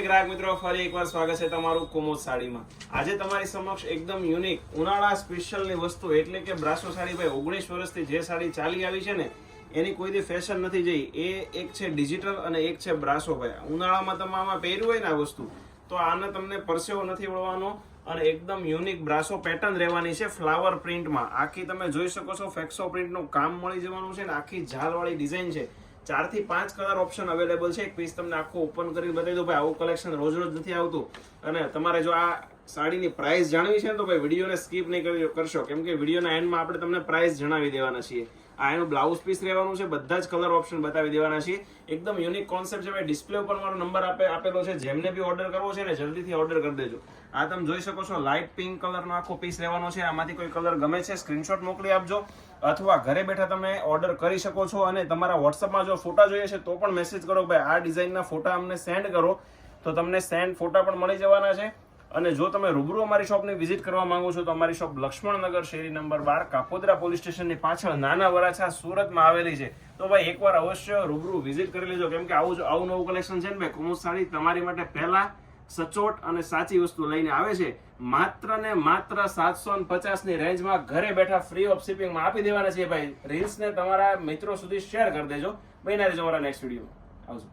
ગ્રાહક મિત્રો, ફરી એકવાર સ્વાગત છે તમારું કોમોદ સાડીમાં. આજે તમારી સમક્ષ એકદમ યુનિક ઉનાળા સ્પેશિયલની વસ્તુ એટલે કે બ્રાસો સાડી ભાઈ ઓગણીસ વર્ષથી જે સાડી ચાલી આવી છે ને, એની કોઈ દી ફેશન નથી જઈ. એ એક છે ડિજિટલ અને એક છે બ્રાસો ભાઈ. ઉનાળામાં તમે આમાં પહેર્યું હોય ને આ વસ્તુ, તો આને તમને પરસેવો નથી વળવાનો અને એકદમ યુનિક બ્રાસો પેટર્ન રહેવાની છે ફ્લાવર પ્રિન્ટમાં આખી તમે જોઈ શકો છો ફેક્સો પ્રિન્ટનું કામ મળી જવાનું છે ને, આખી ઝાલવાળી ડિઝાઇન છે. ચારથી પાંચ કલર ઓપ્શન અવેલેબલ છે. એક પીસ તમને આખું ઓપન કરી બતાવી દઉં. ભાઈ, આવું કલેક્શન રોજ રોજ નથી આવતું. અને તમારે જો આ સાડીની પ્રાઇસ જાણવી છે ને તો ભાઈ વિડીયોને સ્કીપ નહીં કરજો કરશો. કેમ કે વિડીયોના એન્ડમાં આપણે તમને પ્રાઇસ જણાવી દેવાના છીએ. આ એનું બ્લાઉઝ પીસ રહેવાનું છે, બધા જ કલર ઓપ્શન બતાવી દેવાના છીએ. એકદમ યુનિક કોન્સેપ્ટ છે ડિસ્પ્લે ઉપર મારો નંબર આપે, આપેલો છે. જેમને બી ઓર્ડર કરવો છે ને, જલ્દીથી ઓર્ડર કરી દેજો. આ તમે જોઈ શકો છો લાઇટ પિંક કલરનો આખો પીસ રહેવાનો છે. આમાંથી કોઈ કલર ગમે છે સ્ક્રીનશોટ મોકલી આપજો. અથવા ઘરે બેઠા તમે ઓર્ડર કરી શકો છો અને તમારા વોટ્સઅપમાં જો ફોટા જોઈએ છે, તો પણ મેસેજ કરો ભાઈ, આ ડિઝાઇનના ફોટા અમને સેન્ડ કરો. તો તમને સેન્ડ ફોટા પણ મળી જવાના છે. અને જો તમે રૂબરૂ અમારી શોપની વિઝિટ કરવા માંગો છો, તો અમારી શોપ લક્ષ્મણનગર શેરી નંબર બાર, કાપોદરા પોલીસ સ્ટેશનની પાછળ નાના વરાછા સુરતમાં આવેલી છે. તો ભાઈ, એકવાર અવશ્ય રૂબરૂ વિઝિટ કરી લેજો, કેમ કે આવું આવું નવું કલેક્શન છે ને ભાઈ કુમુદ સાડી તમારી માટે પહેલા સચોટ અને સાચી વસ્તુ લઈને આવે છે. માત્ર ને માત્ર સાતસો ને પચાસની રેન્જમાં ઘરે બેઠા ફ્રી ઓફ શિપિંગમાં આપી દેવાના છે ભાઈ. રીલ્સને તમારા મિત્રો સુધી શેર કરી દેજો. બન્યા રહેજો અમારા નેક્સ્ટ વીડિયો આવજો.